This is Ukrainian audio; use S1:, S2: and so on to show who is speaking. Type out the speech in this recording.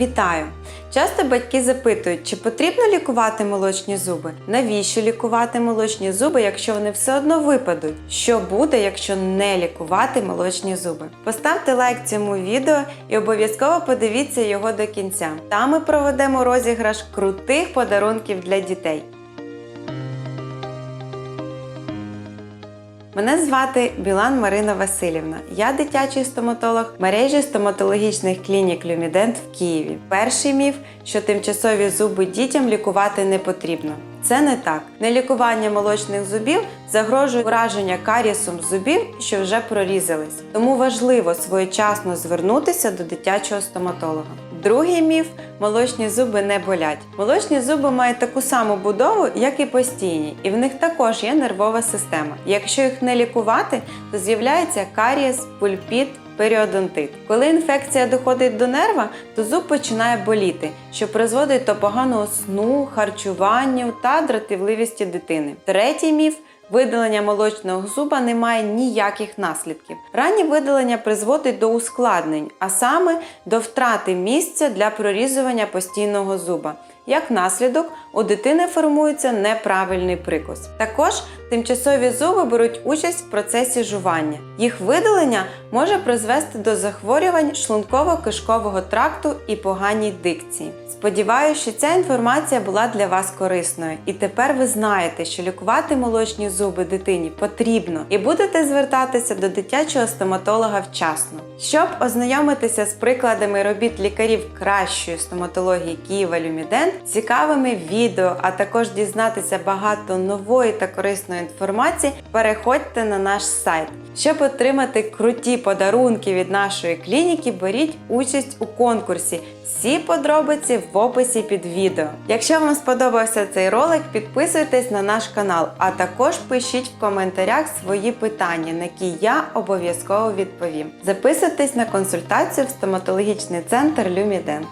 S1: Вітаю! Часто батьки запитують, чи потрібно лікувати молочні зуби? Навіщо лікувати молочні зуби, якщо вони все одно випадуть? Що буде, якщо не лікувати молочні зуби? Поставте лайк цьому відео і обов'язково подивіться його до кінця. Там ми проведемо розіграш крутих подарунків для дітей. Мене звати Білан Марина Васильівна. Я дитячий стоматолог мережі стоматологічних клінік Люмідент в Києві. Перший міф, що тимчасові зуби дітям лікувати не потрібно. Це не так. Нелікування молочних зубів загрожує ураження карієсом зубів, що вже прорізались. Тому важливо своєчасно звернутися до дитячого стоматолога. Другий міф молочні зуби не болять. Молочні зуби мають таку саму будову, як і постійні, і в них також є нервова система. Якщо їх не лікувати, то з'являється карієс, пульпіт, періодонтит. Коли інфекція доходить до нерва, то зуб починає боліти, що призводить до поганого сну, харчуванню та дратівливості дитини. Третій міф Видалення молочного зуба не має ніяких наслідків. Раннє видалення призводить до ускладнень, а саме до втрати місця для прорізування постійного зуба. Як наслідок, у дитини формується неправильний прикус. Також тимчасові зуби беруть участь в процесі жування. Їх видалення може призвести до захворювань шлунково-кишкового тракту і поганій дикції. Сподіваюся, що ця інформація була для вас корисною, і тепер ви знаєте, що лікувати молочні зуби дитині потрібно і будете звертатися до дитячого стоматолога вчасно. Щоб ознайомитися з прикладами робіт лікарів кращої стоматології Києва Люмідент, цікавими відео, а також дізнатися багато нової та корисної інформації, переходьте на наш сайт. Щоб отримати круті подарунки від нашої клініки, беріть участь у конкурсі. Всі подробиці в описі під відео. Якщо вам сподобався цей ролик, підписуйтесь на наш канал, а також пишіть в коментарях свої питання, на які я обов'язково відповім. Записуйтесь на консультацію в стоматологічний центр Люмідент.